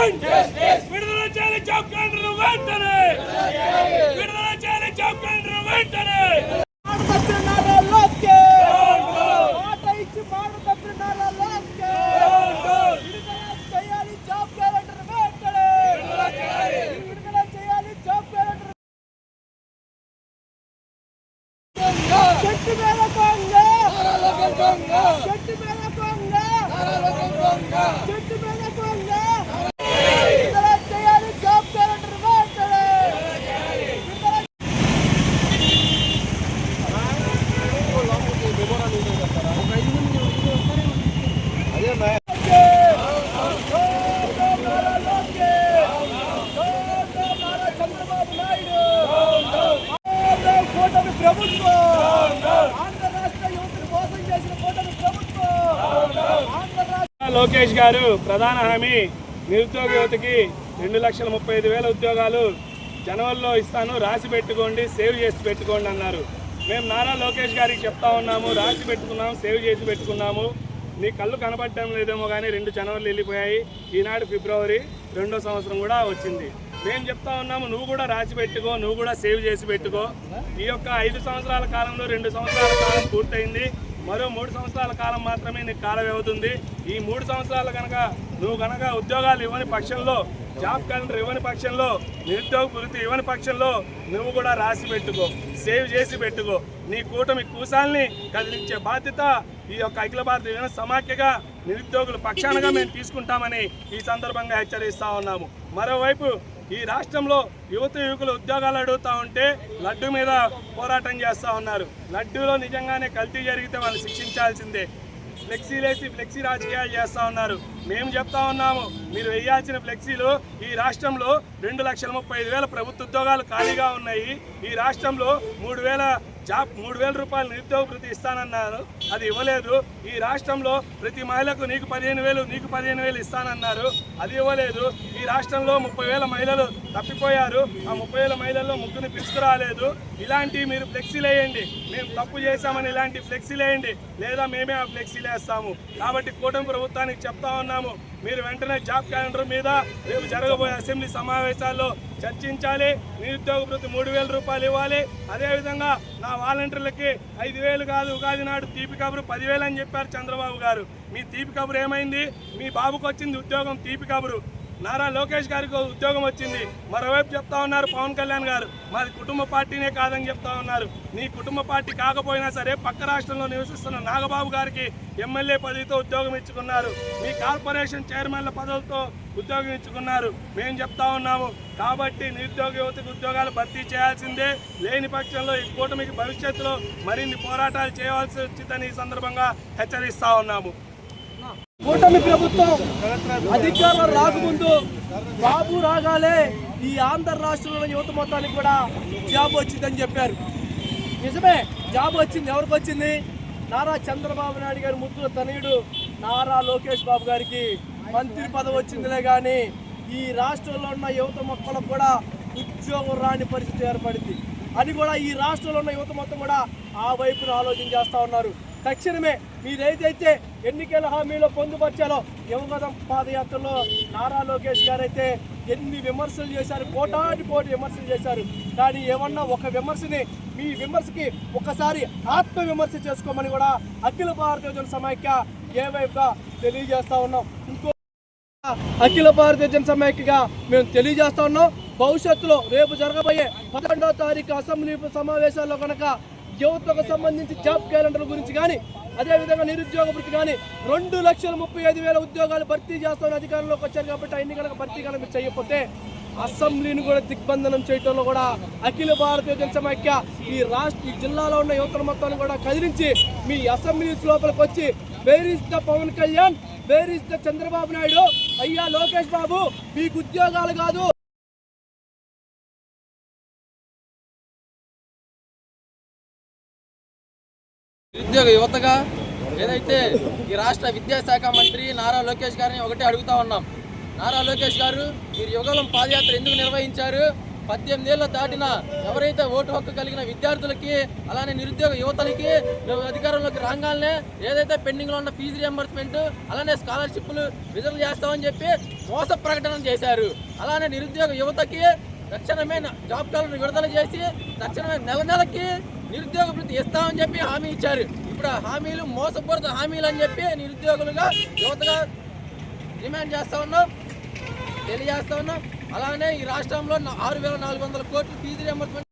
One. Lokesh గారు ప్రధాన హామీ నిరుద్యోగ యువతకి రెండు లక్షల ముప్పై ఐదు వేల ఉద్యోగాలు జనవరిలో ఇస్తాను రాసి పెట్టుకోండి సేవ్ చేసి పెట్టుకోండి అన్నారు. మేము నారా లోకేష్ గారికి చెప్తా ఉన్నాము రాసి పెట్టుకున్నాము సేవ్ చేసి పెట్టుకున్నాము. నీ కళ్ళు కనపడటం లేదేమో కానీ రెండు జనవరిలు వెళ్ళిపోయాయి. ఈనాడు ఫిబ్రవరి రెండో సంవత్సరం కూడా వచ్చింది. మేము చెప్తా ఉన్నాము నువ్వు కూడా రాసి పెట్టుకో నువ్వు కూడా సేవ్ చేసి పెట్టుకో. ఈ యొక్క ఐదు సంవత్సరాల కాలంలో రెండు సంవత్సరాల కాలం పూర్తయింది. మరో మూడు సంవత్సరాల కాలం మాత్రమే నీకు కాలం అవుతుంది. ఈ మూడు సంవత్సరాలు కనుక నువ్వు కనుక ఉద్యోగాలు ఇవ్వని పక్షంలో జాబ్ క్యాలెండర్ ఇవ్వని పక్షంలో నిరుద్యోగ వృత్తి ఇవ్వని పక్షంలో నువ్వు కూడా రాసి పెట్టుకో సేవ్ చేసి పెట్టుకో. నీ కూటమి కూసాల్ని కదిలించే బాధ్యత ఈ యొక్క అఖిల భారత యువన సమాఖ్యగా నిరుద్యోగుల పక్షానగా మేము తీసుకుంటామని ఈ సందర్భంగా హెచ్చరిస్తా ఉన్నాము. మరోవైపు ఈ రాష్ట్రంలో యువత యువకులు ఉద్యోగాలు అడుగుతా ఉంటే లడ్డు మీద పోరాటం చేస్తూ ఉన్నారు. లడ్డూలో నిజంగానే కల్తీ జరిగితే వాళ్ళు శిక్షించాల్సిందే. ఫ్లెక్సీలేసి ఫ్లెక్సీ రాజకీయాలు చేస్తూ ఉన్నారు. మేము చెప్తా ఉన్నాము మీరు వేయాల్సిన ఫ్లెక్సీలు ఈ రాష్ట్రంలో రెండు లక్షల ముప్పై ఐదు వేల ప్రభుత్వ ఉద్యోగాలు ఖాళీగా ఉన్నాయి. ఈ రాష్ట్రంలో మూడు వేల జాబ్ మూడు వేల రూపాయలు నిరుద్యోగ ఇస్తానన్నారు. అది ఇవ్వలేదు. ఈ రాష్ట్రంలో ప్రతి మహిళకు నీకు పదిహేను వేలు నీకు పదిహేను వేలు ఇస్తానన్నారు. అది ఇవ్వలేదు. ఈ రాష్ట్రంలో ముప్పై వేల మహిళలు తప్పిపోయారు. ఆ ముప్పై వేల మహిళల్లో ముగ్గురిని పిలుచుకురాలేదు. ఇలాంటివి మీరు ఫ్లెక్సీలు వేయండి. మేము తప్పు చేశామని ఇలాంటి ఫ్లెక్సీలు వేయండి. లేదా మేమే ఆ ఫ్లెక్సీలు వేస్తాము. కాబట్టి కూటమి ప్రభుత్వానికి చెప్తా ఉన్నాము. మీరు వెంటనే జాబ్ క్యాలెండర్ మీద రేపు జరగబోయే అసెంబ్లీ సమావేశాల్లో చర్చించాలి. నిరుద్యోగ వృత్తి మూడు వేల రూపాయలు ఇవ్వాలి. అదేవిధంగా నా వాలంటీర్లకి ఐదు వేలు కాదు ఉగాది నాడు తీపి కబురు పదివేలు అని చెప్పారు చంద్రబాబు గారు. మీ తీపి కబురు ఏమైంది? మీ బాబుకు వచ్చింది ఉద్యోగం తీపి కబురు. నారా లోకేష్ గారికి ఉద్యోగం వచ్చింది. మరోవైపు చెప్తా ఉన్నారు పవన్ కళ్యాణ్ గారు. మాది కుటుంబ పార్టీనే కాదని చెప్తా ఉన్నారు. నీ కుటుంబ పార్టీ కాకపోయినా సరే పక్క రాష్ట్రంలో నివసిస్తున్న నాగబాబు గారికి ఎమ్మెల్యే పదవితో ఉద్యోగం ఇచ్చుకున్నారు. మీ కార్పొరేషన్ చైర్మన్ల పదవులతో ఉద్యోగం ఇచ్చుకున్నారు. మేము చెప్తా ఉన్నాము. కాబట్టి నిరుద్యోగ యువతకు ఉద్యోగాలు భర్తీ చేయాల్సిందే. లేని పక్షంలో ఈ కూటమికి భవిష్యత్తులో మరిన్ని పోరాటాలు చేయవలసి వచ్చిందని ఈ సందర్భంగా హెచ్చరిస్తా ఉన్నాము. కూటమి ప్రభుత్వం అధికారం రాకముందు బాబు రాగాలే ఈ ఆంధ్ర రాష్ట్రంలో యువత మొత్తానికి కూడా జాబ్ వచ్చిందని చెప్పారు. నిజమే జాబ్ వచ్చింది. ఎవరికి వచ్చింది? నారా చంద్రబాబు నాయుడు గారి ముద్దుల తనయుడు నారా లోకేష్ బాబు గారికి మంత్రి పదవి వచ్చిందిలే కానీ ఈ రాష్ట్రంలో ఉన్న యువత మొక్కలకు కూడా ఉద్యోగం రాని పరిస్థితి ఏర్పడింది. అని కూడా ఈ రాష్ట్రంలో ఉన్న యువత మొత్తం కూడా ఆ వైపున ఆలోచన చేస్తూ ఉన్నారు. తక్షణమే మీరేదైతే ఎన్నికల హామీలో పొందుపరిచారో యువగతం పాదయాత్రలో నారా లోకేష్ గారైతే ఎన్ని విమర్శలు చేశారు కోటాటి కోటి విమర్శలు చేశారు. కానీ ఏమన్నా ఒక విమర్శని మీ విమర్శకి ఒకసారి ఆత్మ విమర్శ చేసుకోమని కూడా అఖిల భారతీయ జన సమైక్య ఏవైపుగా తెలియజేస్తా ఉన్నాం. ఇంకో అఖిల భారతీయ జన సమైక్యగా మేము తెలియజేస్తా ఉన్నాం. భవిష్యత్తులో రేపు జరగబోయే పదకొండవ తారీఖు అసెంబ్లీ సమావేశాల్లో కనుక యువతకు సంబంధించి జాబ్ క్యాలెండర్ గురించి కానీ అదేవిధంగా నిరుద్యోగ వృత్తి కానీ రెండు లక్షల ముప్పై ఐదు వేల ఉద్యోగాలు భర్తీ చేస్తామని అధికారంలోకి వచ్చారు కాబట్టి అన్ని కనుక భర్తీ కనుక చేయకపోతే అసెంబ్లీని కూడా దిగ్బంధనం చేయడంలో కూడా అఖిల భారతీయ జనసమైక్య ఈ రాష్ట్ర ఈ జిల్లాలో ఉన్న యువతల మొత్తాన్ని కూడా కదిలించి మీ అసెంబ్లీస్ లోపలికి వచ్చి where is the Pawan Kalyan? Where is the Chandrababu Naidu? అయ్యా లోకేష్ బాబు మీకు ఉద్యోగాలు కాదు నిరుద్యోగ యువతగా ఏదైతే ఈ రాష్ట్ర విద్యాశాఖ మంత్రి నారా లోకేష్ గారిని ఒకటే అడుగుతా ఉన్నాం. నారా లోకేష్ గారు మీరు యుగలం పాదయాత్ర ఎందుకు నిర్వహించారు? పద్దెనిమిది ఏళ్ళు దాటిన ఎవరైతే ఓటు హక్కు కలిగిన విద్యార్థులకి అలానే నిరుద్యోగ యువతలకి అధికారంలోకి రాగానే ఏదైతే పెండింగ్లో ఉన్న ఫీజు రియంబర్స్మెంట్ అలానే స్కాలర్షిప్లు విడుదల చేస్తామని చెప్పి మోస ప్రకటన చేశారు. అలానే నిరుద్యోగ యువతకి తక్షణమే జాబ్ కార్డులు విడుదల చేసి తక్షణమే నెల నెలకి నిరుద్యోగ వృత్తి ఇస్తామని చెప్పి హామీ ఇచ్చారు. ఇప్పుడు హామీలు మోసపూరిత హామీలు అని చెప్పి నిరుద్యోగులుగా యువతగా డిమాండ్ చేస్తా ఉన్నాం తెలియజేస్తా ఉన్నాం. అలానే ఈ రాష్ట్రంలో ఆరు వేల నాలుగు వందల కోట్లు ఫీజు రియంబర్స్మెంట్